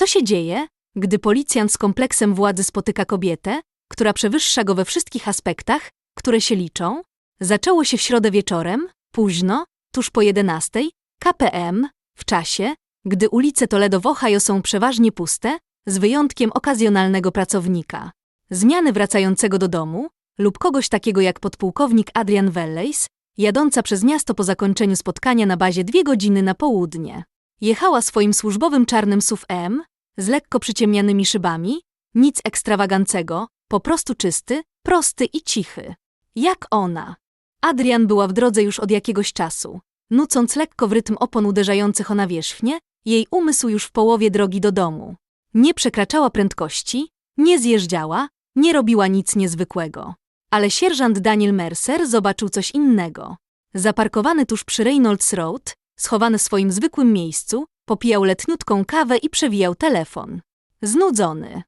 Co się dzieje, gdy policjant z kompleksem władzy spotyka kobietę, która przewyższa go we wszystkich aspektach, które się liczą? Zaczęło się w środę wieczorem, późno, tuż po 11, KPM, w czasie, gdy ulice Toledo w Ohio są przeważnie puste, z wyjątkiem okazjonalnego pracownika. Zmiany wracającego do domu lub kogoś takiego jak podpułkownik Adrian Wellejs, jadąca przez miasto po zakończeniu spotkania na bazie dwie godziny na południe. Jechała swoim służbowym czarnym SUV M z lekko przyciemnianymi szybami, nic ekstrawagancego, po prostu czysty, prosty i cichy. Jak ona. Adrian była w drodze już od jakiegoś czasu. Nucąc lekko w rytm opon uderzających o nawierzchnię, jej umysł już w połowie drogi do domu. Nie przekraczała prędkości, nie zjeżdżała, nie robiła nic niezwykłego. Ale sierżant Daniel Mercer zobaczył coś innego. Zaparkowany tuż przy Reynolds Road, schowany w swoim zwykłym miejscu, popijał letniutką kawę i przewijał telefon. Znudzony.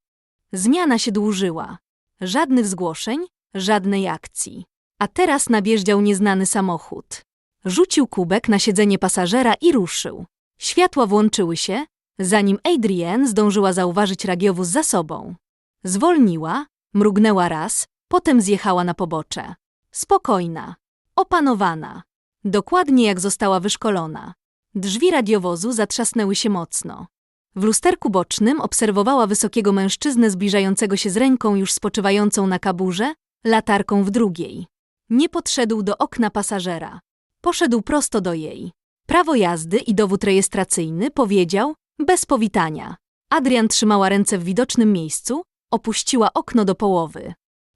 Zmiana się dłużyła. Żadnych zgłoszeń, żadnej akcji. A teraz nabieżdział nieznany samochód. Rzucił kubek na siedzenie pasażera i ruszył. Światła włączyły się, zanim Adrienne zdążyła zauważyć radiowóz za sobą. Zwolniła, mrugnęła raz, potem zjechała na pobocze. Spokojna, opanowana. Dokładnie jak została wyszkolona. Drzwi radiowozu zatrzasnęły się mocno. W lusterku bocznym obserwowała wysokiego mężczyznę zbliżającego się z ręką już spoczywającą na kaburze, latarką w drugiej. Nie podszedł do okna pasażera. Poszedł prosto do jej. Prawo jazdy i dowód rejestracyjny powiedział, bez powitania. Adrian trzymała ręce w widocznym miejscu, opuściła okno do połowy.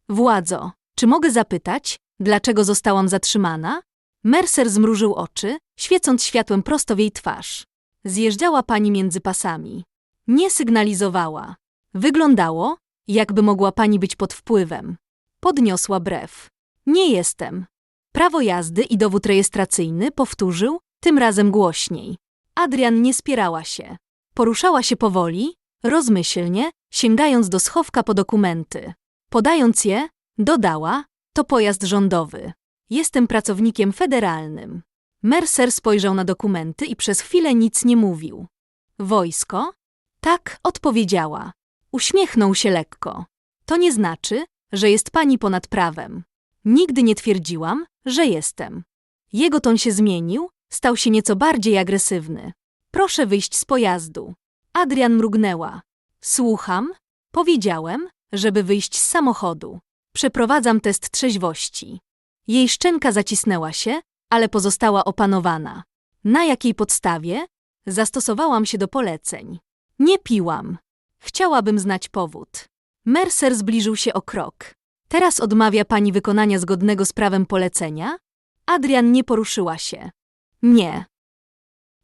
Władzo, czy mogę zapytać, dlaczego zostałam zatrzymana? Mercer zmrużył oczy, świecąc światłem prosto w jej twarz. Zjeżdżała pani między pasami. Nie sygnalizowała. Wyglądało, jakby mogła pani być pod wpływem. Podniosła brew. Nie jestem. Prawo jazdy i dowód rejestracyjny powtórzył, tym razem głośniej. Adrian nie spierała się. Poruszała się powoli, rozmyślnie, sięgając do schowka po dokumenty. Podając je, dodała, to pojazd rządowy. Jestem pracownikiem federalnym. Mercer spojrzał na dokumenty i przez chwilę nic nie mówił. Wojsko? Tak, odpowiedziała. Uśmiechnął się lekko. To nie znaczy, że jest pani ponad prawem. Nigdy nie twierdziłam, że jestem. Jego ton się zmienił, stał się nieco bardziej agresywny. Proszę wyjść z pojazdu. Adrian mrugnęła. Słucham? Powiedziałem, żeby wyjść z samochodu. Przeprowadzam test trzeźwości. Jej szczęka zacisnęła się, ale pozostała opanowana. Na jakiej podstawie? Zastosowałam się do poleceń. Nie piłam. Chciałabym znać powód. Mercer zbliżył się o krok. Teraz odmawia pani wykonania zgodnego z prawem polecenia? Adrian nie poruszyła się. Nie.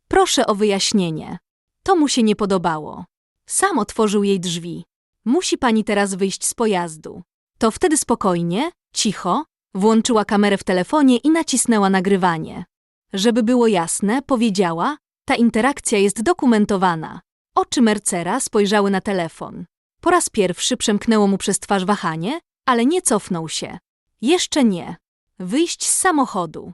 Proszę o wyjaśnienie. To mu się nie podobało. Sam otworzył jej drzwi. Musi pani teraz wyjść z pojazdu. To wtedy spokojnie, cicho, włączyła kamerę w telefonie i nacisnęła nagrywanie. Żeby było jasne, powiedziała, ta interakcja jest dokumentowana. Oczy Mercera spojrzały na telefon. Po raz pierwszy przemknęło mu przez twarz wahanie, ale nie cofnął się. Jeszcze nie. Wyjść z samochodu.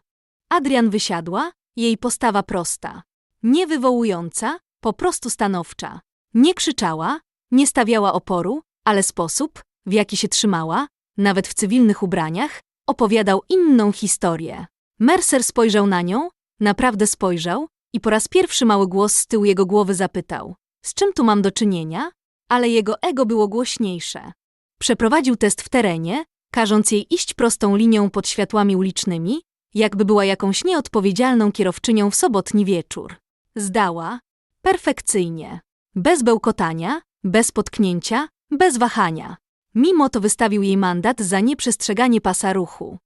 Adrian wysiadła, jej postawa prosta. Nie wywołująca, po prostu stanowcza. Nie krzyczała, nie stawiała oporu, ale sposób, w jaki się trzymała, nawet w cywilnych ubraniach, opowiadał inną historię. Mercer spojrzał na nią, naprawdę spojrzał i po raz pierwszy mały głos z tyłu jego głowy zapytał: Z czym tu mam do czynienia? Ale jego ego było głośniejsze. Przeprowadził test w terenie, każąc jej iść prostą linią pod światłami ulicznymi, jakby była jakąś nieodpowiedzialną kierowczynią w sobotni wieczór. Zdała perfekcyjnie, bez bełkotania, bez potknięcia, bez wahania. Mimo to wystawił jej mandat za nieprzestrzeganie pasa ruchu.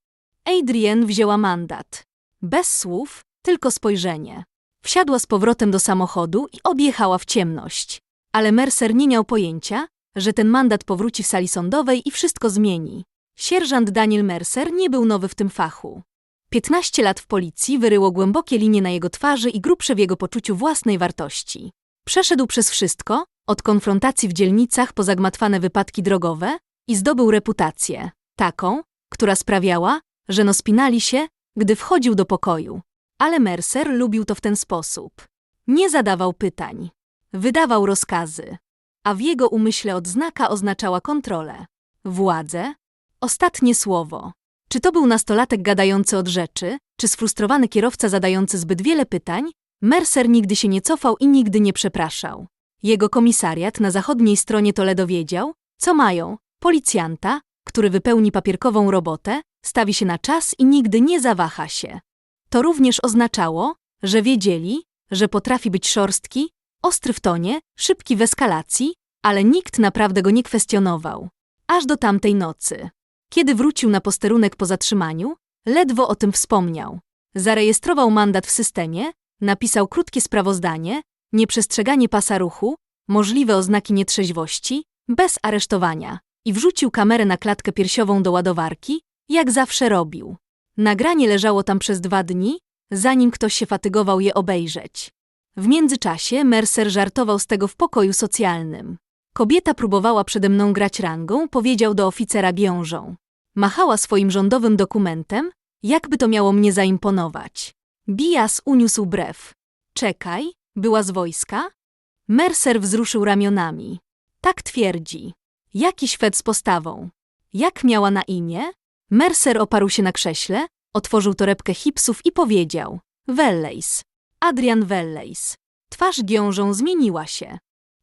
Adrienne wzięła mandat. Bez słów, tylko spojrzenie. Wsiadła z powrotem do samochodu i objechała w ciemność. Ale Mercer nie miał pojęcia, że ten mandat powróci w sali sądowej i wszystko zmieni. Sierżant Daniel Mercer nie był nowy w tym fachu. 15 lat w policji wyryło głębokie linie na jego twarzy i grubsze w jego poczuciu własnej wartości. Przeszedł przez wszystko, od konfrontacji w dzielnicach po zagmatwane wypadki drogowe i zdobył reputację, taką, która sprawiała, że no spinali się, gdy wchodził do pokoju. Ale Mercer lubił to w ten sposób. Nie zadawał pytań. wydawał rozkazy, a w jego umyśle odznaka oznaczała kontrolę, władzę, ostatnie słowo. Czy to był nastolatek gadający od rzeczy, czy sfrustrowany kierowca zadający zbyt wiele pytań? Mercer nigdy się nie cofał i nigdy nie przepraszał. Jego komisariat na zachodniej stronie Toledo wiedział, co mają. Policjanta, który wypełni papierkową robotę, stawi się na czas i nigdy nie zawaha się. To również oznaczało, że wiedzieli, że potrafi być szorstki, ostry w tonie, szybki w eskalacji, ale nikt naprawdę go nie kwestionował. Aż do tamtej nocy. Kiedy wrócił na posterunek po zatrzymaniu, ledwo o tym wspomniał. Zarejestrował mandat w systemie, napisał krótkie sprawozdanie, nieprzestrzeganie pasa ruchu, możliwe oznaki nietrzeźwości, bez aresztowania i wrzucił kamerę na klatkę piersiową do ładowarki, jak zawsze robił. Nagranie leżało tam przez dwa dni, zanim ktoś się fatygował je obejrzeć. W międzyczasie Mercer żartował z tego w pokoju socjalnym. Kobieta próbowała przede mną grać rangą, powiedział do oficera wiążą. Machała swoim rządowym dokumentem, jakby to miało mnie zaimponować. Bias uniósł brew. Czekaj, była z wojska? Mercer wzruszył ramionami. Tak twierdzi. Jaki Szwed z postawą? Jak miała na imię? Mercer oparł się na krześle, otworzył torebkę hipsów i powiedział. Wellejs. Adrian Wellejs. Twarz giążą zmieniła się.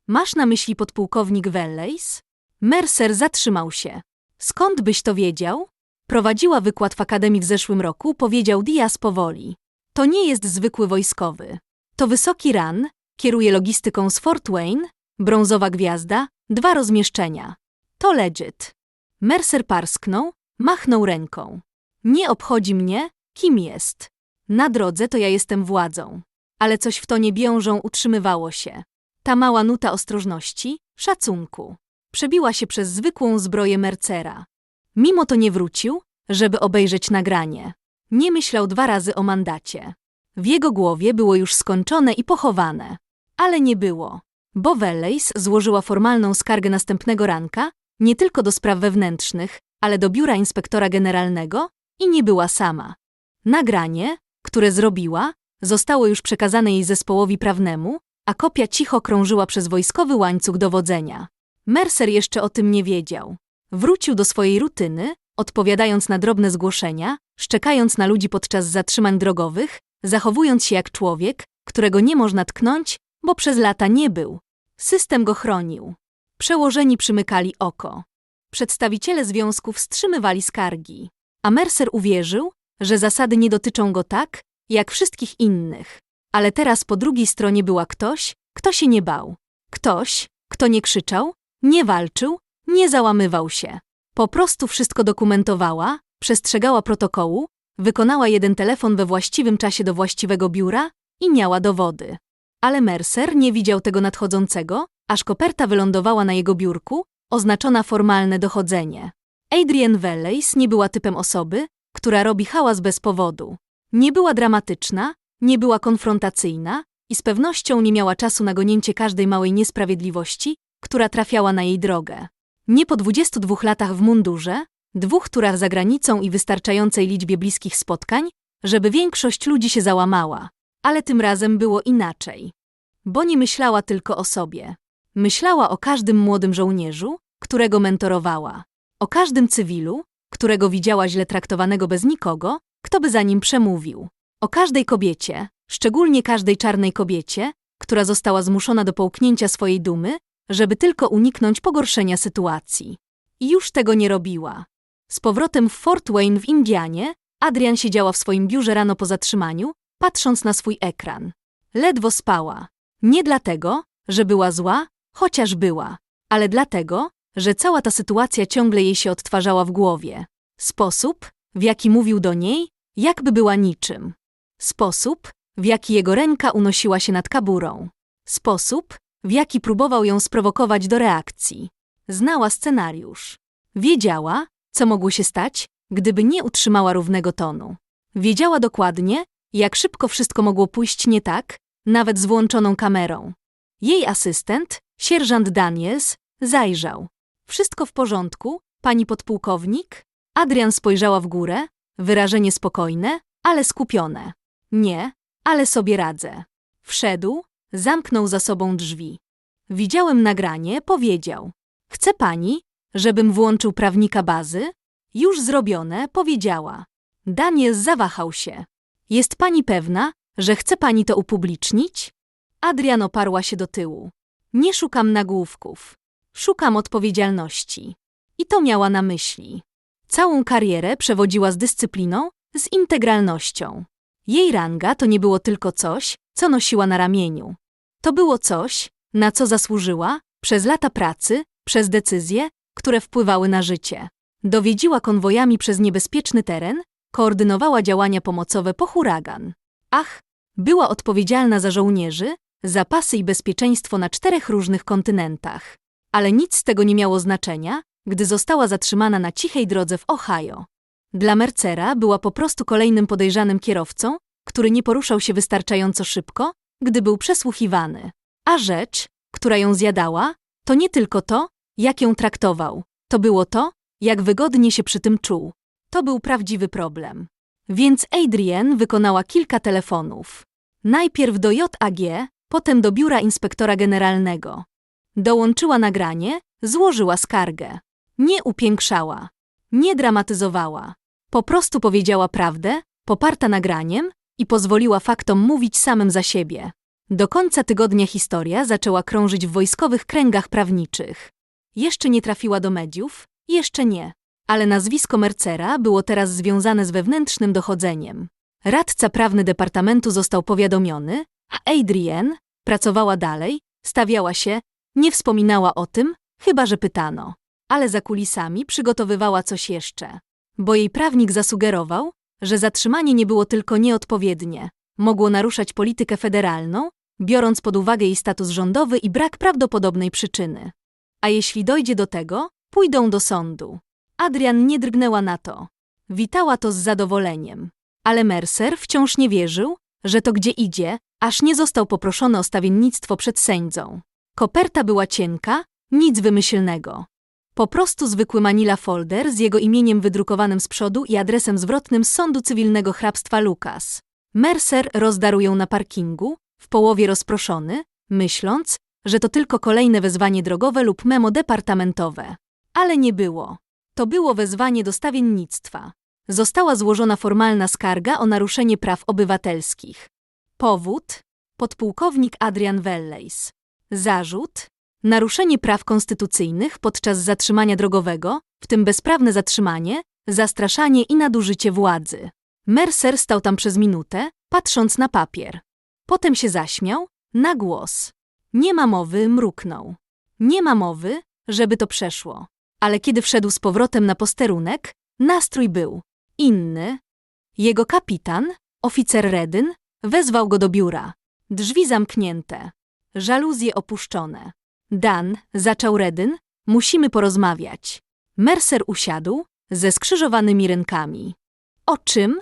Masz na myśli podpułkownik Wellejs? Mercer zatrzymał się. Skąd byś to wiedział? Prowadziła wykład w akademii w zeszłym roku, powiedział Diaz powoli. To nie jest zwykły wojskowy. To wysoki ran, kieruje logistyką z Fort Wayne, brązowa gwiazda, dwa rozmieszczenia. To legit. Mercer parsknął, machnął ręką. Nie obchodzi mnie, kim jest. Na drodze to ja jestem władzą. Ale coś w tonie biążą utrzymywało się. Ta mała nuta ostrożności, szacunku. Przebiła się przez zwykłą zbroję Mercera. Mimo to nie wrócił, żeby obejrzeć nagranie. Nie myślał dwa razy o mandacie. W jego głowie było już skończone i pochowane. Ale nie było, bo Wellejs złożyła formalną skargę następnego ranka nie tylko do spraw wewnętrznych, ale do biura inspektora generalnego i nie była sama. Nagranie, które zrobiła, zostało już przekazane jej zespołowi prawnemu, a kopia cicho krążyła przez wojskowy łańcuch dowodzenia. Mercer jeszcze o tym nie wiedział. Wrócił do swojej rutyny, odpowiadając na drobne zgłoszenia, szczekając na ludzi podczas zatrzymań drogowych, zachowując się jak człowiek, którego nie można tknąć, bo przez lata nie był. System go chronił. Przełożeni przymykali oko. Przedstawiciele związków wstrzymywali skargi. A Mercer uwierzył, że zasady nie dotyczą go tak, jak wszystkich innych. Ale teraz po drugiej stronie była ktoś, kto się nie bał. Ktoś, kto nie krzyczał, nie walczył, nie załamywał się. Po prostu wszystko dokumentowała, przestrzegała protokołu, wykonała jeden telefon we właściwym czasie do właściwego biura i miała dowody. Ale Mercer nie widział tego nadchodzącego, aż koperta wylądowała na jego biurku, oznaczona formalne dochodzenie. Adrian Wellejs nie była typem osoby, która robi hałas bez powodu. Nie była dramatyczna, nie była konfrontacyjna i z pewnością nie miała czasu na gonięcie każdej małej niesprawiedliwości, która trafiała na jej drogę. Nie po 22 latach w mundurze, dwóch turach za granicą i wystarczającej liczbie bliskich spotkań, żeby większość ludzi się załamała. Ale tym razem było inaczej. Bo nie myślała tylko o sobie. Myślała o każdym młodym żołnierzu, którego mentorowała. O każdym cywilu, którego widziała źle traktowanego bez nikogo, kto by za nim przemówił. O każdej kobiecie, szczególnie każdej czarnej kobiecie, która została zmuszona do połknięcia swojej dumy, żeby tylko uniknąć pogorszenia sytuacji. I już tego nie robiła. Z powrotem w Fort Wayne w Indianie, Adrian siedziała w swoim biurze rano po zatrzymaniu, patrząc na swój ekran. Ledwo spała. Nie dlatego, że była zła, chociaż była, ale dlatego, że cała ta sytuacja ciągle jej się odtwarzała w głowie. Sposób, w jaki mówił do niej, jakby była niczym. Sposób, w jaki jego ręka unosiła się nad kaburą. Sposób, w jaki próbował ją sprowokować do reakcji. Znała scenariusz. Wiedziała, co mogło się stać, gdyby nie utrzymała równego tonu. Wiedziała dokładnie, jak szybko wszystko mogło pójść nie tak, nawet z włączoną kamerą. Jej asystent, sierżant Daniels, zajrzał. Wszystko w porządku, pani podpułkownik? Adrian spojrzała w górę, wyrażenie spokojne, ale skupione. Nie, ale sobie radzę. Wszedł, zamknął za sobą drzwi. Widziałem nagranie, powiedział. Chce pani, żebym włączył prawnika bazy? Już zrobione, powiedziała. Daniel zawahał się. Jest pani pewna, że chce pani to upublicznić? Adrian oparła się do tyłu. Nie szukam nagłówków. Szukam odpowiedzialności. I to miała na myśli. Całą karierę przewodziła z dyscypliną, z integralnością. Jej ranga to nie było tylko coś, co nosiła na ramieniu. To było coś, na co zasłużyła, przez lata pracy, przez decyzje, które wpływały na życie. Dowiedziła konwojami przez niebezpieczny teren, koordynowała działania pomocowe po huragan. Ach, była odpowiedzialna za żołnierzy, zapasy i bezpieczeństwo na czterech różnych kontynentach. Ale nic z tego nie miało znaczenia, gdy została zatrzymana na cichej drodze w Ohio. Dla Mercera była po prostu kolejnym podejrzanym kierowcą, który nie poruszał się wystarczająco szybko, gdy był przesłuchiwany. A rzecz, która ją zjadała, to nie tylko to, jak ją traktował, to było to, jak wygodnie się przy tym czuł. To był prawdziwy problem. Więc Adrienne wykonała kilka telefonów. Najpierw do JAG, potem do biura inspektora generalnego. Dołączyła nagranie, złożyła skargę. Nie upiększała, nie dramatyzowała. Po prostu powiedziała prawdę, poparta nagraniem i pozwoliła faktom mówić samym za siebie. Do końca tygodnia historia zaczęła krążyć w wojskowych kręgach prawniczych. Jeszcze nie trafiła do mediów, jeszcze nie, ale nazwisko Mercera było teraz związane z wewnętrznym dochodzeniem. Radca prawny departamentu został powiadomiony, a Adrienne pracowała dalej, stawiała się, nie wspominała o tym, chyba że pytano. Ale za kulisami przygotowywała coś jeszcze. Bo jej prawnik zasugerował, że zatrzymanie nie było tylko nieodpowiednie, mogło naruszać politykę federalną, biorąc pod uwagę jej status rządowy i brak prawdopodobnej przyczyny. A jeśli dojdzie do tego, pójdą do sądu. Adrian nie drgnęła na to. Witała to z zadowoleniem. Ale Mercer wciąż nie wierzył, że to gdzie idzie, aż nie został poproszony o stawiennictwo przed sędzą. Koperta była cienka, nic wymyślnego. Po prostu zwykły manila folder z jego imieniem wydrukowanym z przodu i adresem zwrotnym z sądu cywilnego hrabstwa Lucas. Mercer rozdarł ją na parkingu, w połowie rozproszony, myśląc, że to tylko kolejne wezwanie drogowe lub memo departamentowe. Ale nie było. To było wezwanie do stawiennictwa. Została złożona formalna skarga o naruszenie praw obywatelskich. Powód? Podpułkownik Adrian Wellejs. Zarzut? Naruszenie praw konstytucyjnych podczas zatrzymania drogowego, w tym bezprawne zatrzymanie, zastraszanie i nadużycie władzy. Mercer stał tam przez minutę, patrząc na papier. Potem się zaśmiał, na głos. Nie ma mowy, mruknął. Nie ma mowy, żeby to przeszło. Ale kiedy wszedł z powrotem na posterunek, nastrój był inny. Jego kapitan, oficer Redyn, wezwał go do biura. Drzwi zamknięte, żaluzje opuszczone. Dan, zaczął Redyn, musimy porozmawiać. Mercer usiadł, ze skrzyżowanymi rękami. O czym?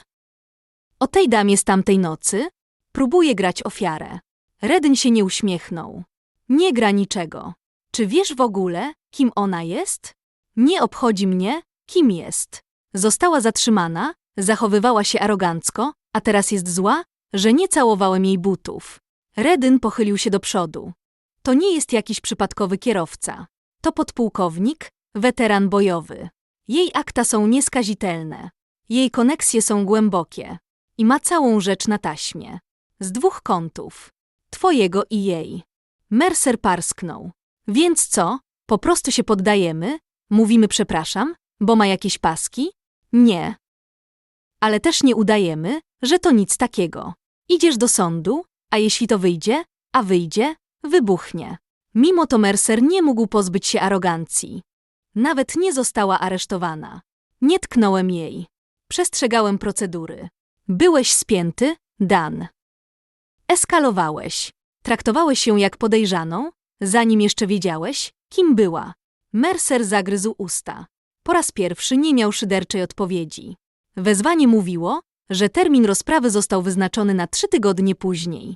O tej damie z tamtej nocy? Próbuje grać ofiarę. Redyn się nie uśmiechnął. Nie gra niczego. Czy wiesz w ogóle, kim ona jest? Nie obchodzi mnie, kim jest. Została zatrzymana, zachowywała się arogancko, a teraz jest zła, że nie całowałem jej butów. Redyn pochylił się do przodu. To nie jest jakiś przypadkowy kierowca. To podpułkownik, weteran bojowy. Jej akta są nieskazitelne. Jej koneksje są głębokie. I ma całą rzecz na taśmie. Z dwóch kątów. Twojego i jej. Mercer parsknął. Więc co? Po prostu się poddajemy? Mówimy przepraszam, bo ma jakieś paski? Nie. Ale też nie udajemy, że to nic takiego. Idziesz do sądu, a jeśli to wyjdzie, a wyjdzie, wybuchnie. Mimo to Mercer nie mógł pozbyć się arogancji. Nawet nie została aresztowana. Nie tknąłem jej. Przestrzegałem procedury. Byłeś spięty, Dan. Eskalowałeś. Traktowałeś ją jak podejrzaną, zanim jeszcze wiedziałeś, kim była. Mercer zagryzł usta. Po raz pierwszy nie miał szyderczej odpowiedzi. Wezwanie mówiło, że termin rozprawy został wyznaczony na trzy tygodnie później.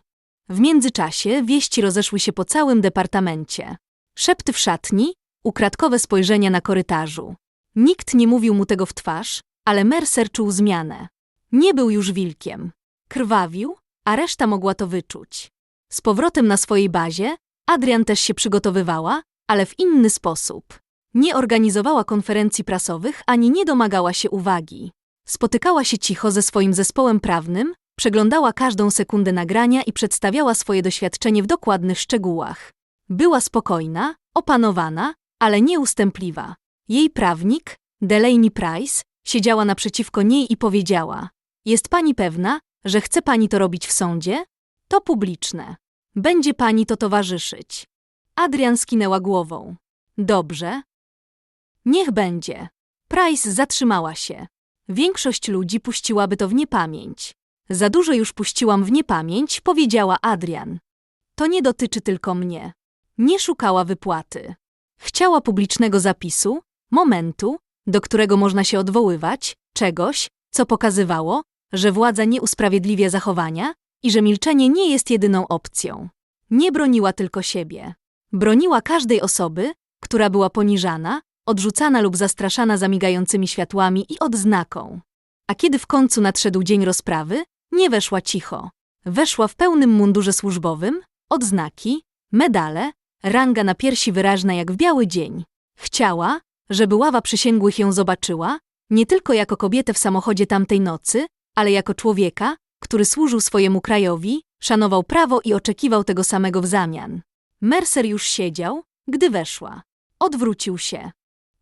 W międzyczasie wieści rozeszły się po całym departamencie. Szepty w szatni, ukradkowe spojrzenia na korytarzu. Nikt nie mówił mu tego w twarz, ale Mercer czuł zmianę. Nie był już wilkiem. Krwawił, a reszta mogła to wyczuć. Z powrotem na swojej bazie, Adrian też się przygotowywała, ale w inny sposób. Nie organizowała konferencji prasowych ani nie domagała się uwagi. Spotykała się cicho ze swoim zespołem prawnym, przeglądała każdą sekundę nagrania i przedstawiała swoje doświadczenie w dokładnych szczegółach. Była spokojna, opanowana, ale nieustępliwa. Jej prawnik, Delaney Price, siedziała naprzeciwko niej i powiedziała: Jest pani pewna, że chce pani to robić w sądzie? To publiczne. Będzie pani to towarzyszyć. Adrian skinęła głową. Dobrze. Niech będzie. Price zatrzymała się. Większość ludzi puściłaby to w niepamięć. Za dużo już puściłam w niepamięć, powiedziała Adrian. To nie dotyczy tylko mnie. Nie szukała wypłaty. Chciała publicznego zapisu, momentu, do którego można się odwoływać, czegoś, co pokazywało, że władza nie usprawiedliwia zachowania i że milczenie nie jest jedyną opcją. Nie broniła tylko siebie. Broniła każdej osoby, która była poniżana, odrzucana lub zastraszana zamigającymi światłami i odznaką. A kiedy w końcu nadszedł dzień rozprawy, nie weszła cicho. Weszła w pełnym mundurze służbowym, odznaki, medale, ranga na piersi wyraźna jak w biały dzień. Chciała, żeby ława przysięgłych ją zobaczyła, nie tylko jako kobietę w samochodzie tamtej nocy, ale jako człowieka, który służył swojemu krajowi, szanował prawo i oczekiwał tego samego w zamian. Mercer już siedział, gdy weszła. Odwrócił się.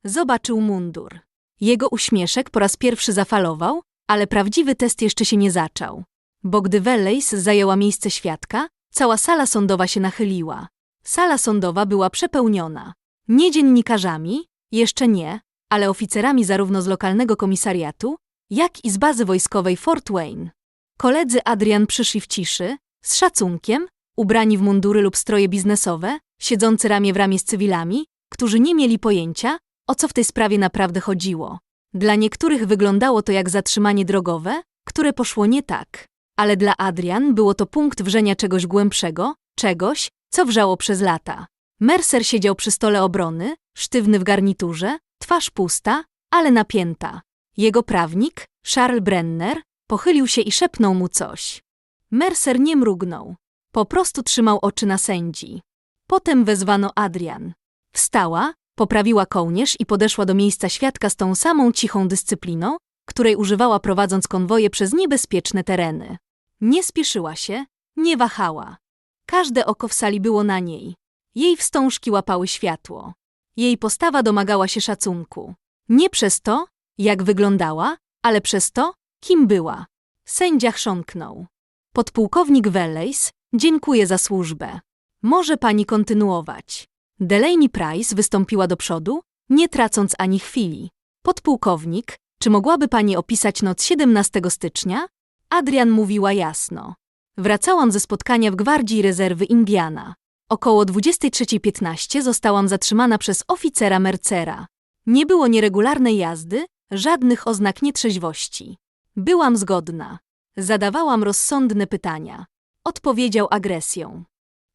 Zobaczył mundur. Jego uśmieszek po raz pierwszy zafalował, ale prawdziwy test jeszcze się nie zaczął. Bo gdy Wellejs zajęła miejsce świadka, cała sala sądowa się nachyliła. Sala sądowa była przepełniona. Nie dziennikarzami, jeszcze nie, ale oficerami zarówno z lokalnego komisariatu, jak i z bazy wojskowej Fort Wayne. Koledzy Adrian przyszli w ciszy, z szacunkiem, ubrani w mundury lub stroje biznesowe, siedzący ramię w ramię z cywilami, którzy nie mieli pojęcia, o co w tej sprawie naprawdę chodziło. Dla niektórych wyglądało to jak zatrzymanie drogowe, które poszło nie tak, ale dla Adrian było to punkt wrzenia czegoś głębszego, czegoś, co wrzało przez lata. Mercer siedział przy stole obrony, sztywny w garniturze, twarz pusta, ale napięta. Jego prawnik, Charles Brenner, pochylił się i szepnął mu coś. Mercer nie mrugnął. Po prostu trzymał oczy na sędzi. Potem wezwano Adrian. Wstała, poprawiła kołnierz i podeszła do miejsca świadka z tą samą cichą dyscypliną, której używała prowadząc konwoje przez niebezpieczne tereny. Nie spieszyła się, nie wahała. Każde oko w sali było na niej. Jej wstążki łapały światło. Jej postawa domagała się szacunku. Nie przez to, jak wyglądała, ale przez to, kim była. Sędzia chrząknął. Podpułkownik Wellejs, dziękuję za służbę. Może pani kontynuować. Delaney Price wystąpiła do przodu, nie tracąc ani chwili. Podpułkownik, czy mogłaby pani opisać noc 17 stycznia? Adrian mówiła jasno. Wracałam ze spotkania w Gwardii Rezerwy Indiana. Około 23.15 zostałam zatrzymana przez oficera Mercera. Nie było nieregularnej jazdy, żadnych oznak nietrzeźwości. Byłam zgodna. Zadawałam rozsądne pytania. Odpowiedział agresją.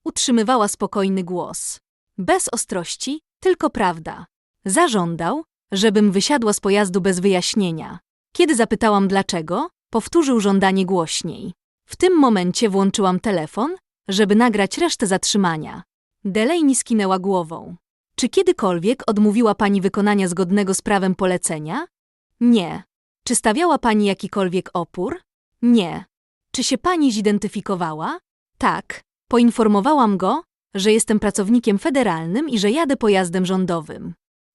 Utrzymywała spokojny głos. Bez ostrości, tylko prawda. Zażądał, żebym wysiadła z pojazdu bez wyjaśnienia. Kiedy zapytałam dlaczego, powtórzył żądanie głośniej. W tym momencie włączyłam telefon, żeby nagrać resztę zatrzymania. Delaney skinęła głową. Czy kiedykolwiek odmówiła pani wykonania zgodnego z prawem polecenia? Nie. Czy stawiała pani jakikolwiek opór? Nie. Czy się pani zidentyfikowała? Tak. Poinformowałam go, że jestem pracownikiem federalnym i że jadę pojazdem rządowym.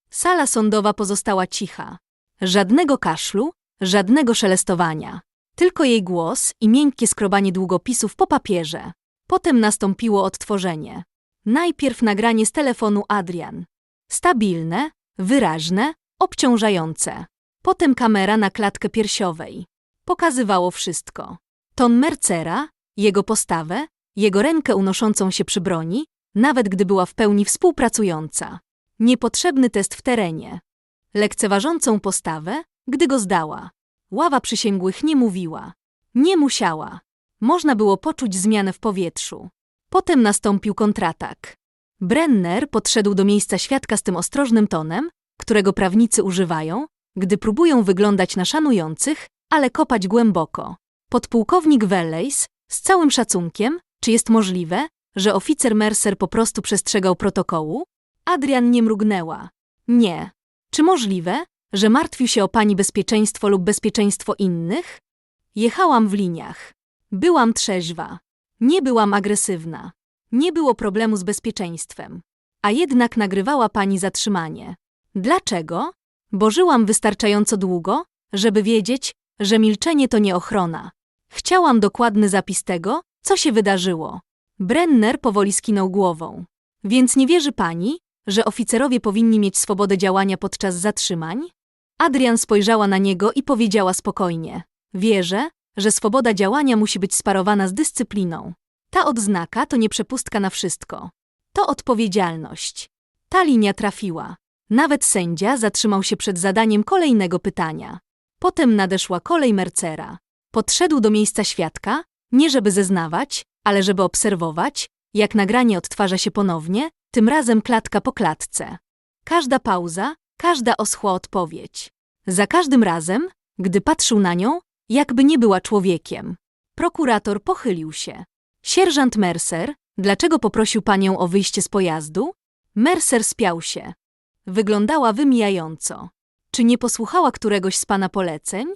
Sala sądowa pozostała cicha. Żadnego kaszlu, żadnego szelestowania. Tylko jej głos i miękkie skrobanie długopisów po papierze. Potem nastąpiło odtworzenie. Najpierw nagranie z telefonu Adrian. Stabilne, wyraźne, obciążające. Potem kamera na klatkę piersiowej. Pokazywało wszystko. Ton Mercera, jego postawę, jego rękę unoszącą się przy broni, nawet gdy była w pełni współpracująca. Niepotrzebny test w terenie. Lekceważącą postawę, gdy go zdała. Ława przysięgłych nie mówiła. Nie musiała. Można było poczuć zmianę w powietrzu. Potem nastąpił kontratak. Brenner podszedł do miejsca świadka z tym ostrożnym tonem, którego prawnicy używają, gdy próbują wyglądać na szanujących, ale kopać głęboko. Podpułkownik Wellejs, z całym szacunkiem, czy jest możliwe, że oficer Mercer po prostu przestrzegał protokołu? Adrian nie mrugnęła. Nie. Czy możliwe, że martwił się o pani bezpieczeństwo lub bezpieczeństwo innych? Jechałam w liniach. Byłam trzeźwa. Nie byłam agresywna. Nie było problemu z bezpieczeństwem. A jednak nagrywała pani zatrzymanie. Dlaczego? Bo żyłam wystarczająco długo, żeby wiedzieć, że milczenie to nie ochrona. Chciałam dokładny zapis tego, co się wydarzyło. Brenner powoli skinął głową. Więc nie wierzy pani, że oficerowie powinni mieć swobodę działania podczas zatrzymań? Adrian spojrzała na niego i powiedziała spokojnie: Wierzę, że swoboda działania musi być sparowana z dyscypliną. Ta odznaka to nie przepustka na wszystko. To odpowiedzialność. Ta linia trafiła. Nawet sędzia zatrzymał się przed zadaniem kolejnego pytania. Potem nadeszła kolej Mercera. Podszedł do miejsca świadka, nie żeby zeznawać, ale żeby obserwować, jak nagranie odtwarza się ponownie, tym razem klatka po klatce. Każda pauza, każda oschła odpowiedź. Za każdym razem, gdy patrzył na nią, jakby nie była człowiekiem. Prokurator pochylił się. Sierżant Mercer, dlaczego poprosił panią o wyjście z pojazdu? Mercer spiał się. Wyglądała wymijająco. Czy nie posłuchała któregoś z pana poleceń?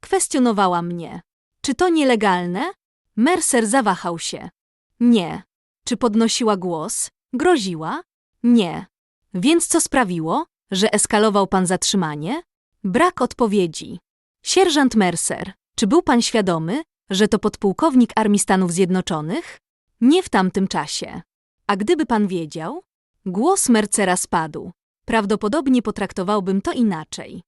Kwestionowała mnie. Czy to nielegalne? Mercer zawahał się. Nie. Czy podnosiła głos? Groziła? Nie. Więc co sprawiło, że eskalował pan zatrzymanie? Brak odpowiedzi. Sierżant Mercer, czy był pan świadomy, że to podpułkownik Armii Stanów Zjednoczonych? Nie w tamtym czasie. A gdyby pan wiedział? Głos Mercera spadł. Prawdopodobnie potraktowałbym to inaczej.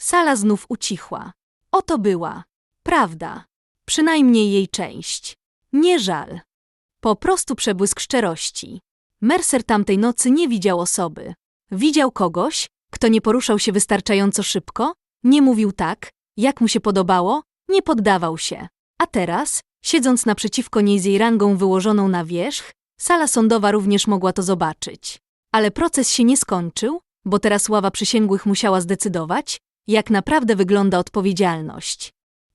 Sala znów ucichła. Oto była. Prawda. Przynajmniej jej część. Nie żal. Po prostu przebłysk szczerości. Mercer tamtej nocy nie widział osoby. Widział kogoś, kto nie poruszał się wystarczająco szybko, nie mówił tak, jak mu się podobało, nie poddawał się. A teraz, siedząc naprzeciwko niej z jej rangą wyłożoną na wierzch, sala sądowa również mogła to zobaczyć. Ale proces się nie skończył, bo teraz ława przysięgłych musiała zdecydować, jak naprawdę wygląda odpowiedzialność.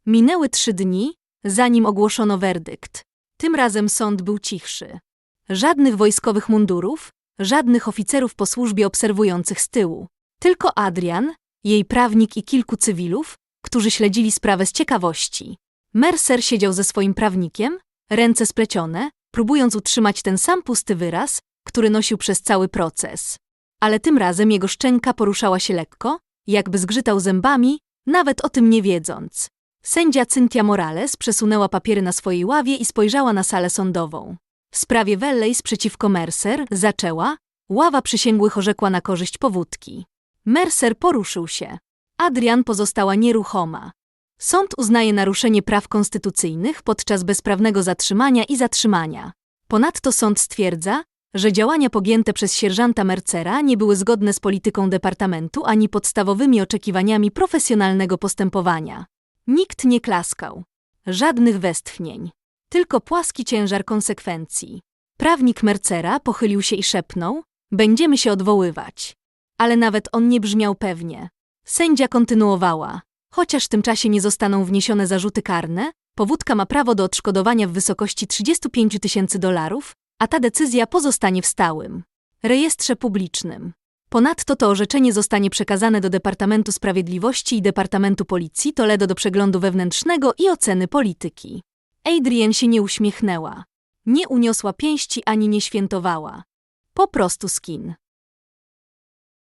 Minęły trzy dni, zanim ogłoszono werdykt. Tym razem sąd był cichszy. Żadnych wojskowych mundurów, żadnych oficerów po służbie obserwujących z tyłu. Tylko Adrian, jej prawnik i kilku cywilów, którzy śledzili sprawę z ciekawości. Mercer siedział ze swoim prawnikiem, ręce splecione, próbując utrzymać ten sam pusty wyraz, który nosił przez cały proces. Ale tym razem jego szczęka poruszała się lekko, jakby zgrzytał zębami, nawet o tym nie wiedząc. Sędzia Cynthia Morales przesunęła papiery na swojej ławie i spojrzała na salę sądową. W sprawie Wellejs przeciwko Mercer zaczęła, ława przysięgłych orzekła na korzyść powódki. Mercer poruszył się. Adrian pozostała nieruchoma. Sąd uznaje naruszenie praw konstytucyjnych podczas bezprawnego zatrzymania i zatrzymania. Ponadto sąd stwierdza, że działania pogięte przez sierżanta Mercera nie były zgodne z polityką departamentu ani podstawowymi oczekiwaniami profesjonalnego postępowania. Nikt nie klaskał. Żadnych westchnień. Tylko płaski ciężar konsekwencji. Prawnik Mercera pochylił się i szepnął: Będziemy się odwoływać. Ale nawet on nie brzmiał pewnie. Sędzia kontynuowała. Chociaż w tym czasie nie zostaną wniesione zarzuty karne, powódka ma prawo do odszkodowania w wysokości 35 tysięcy dolarów, a ta decyzja pozostanie w stałym rejestrze publicznym. Ponadto to orzeczenie zostanie przekazane do Departamentu Sprawiedliwości i Departamentu Policji Toledo do przeglądu wewnętrznego i oceny polityki. Adrian się nie uśmiechnęła. Nie uniosła pięści ani nie świętowała. Po prostu skin.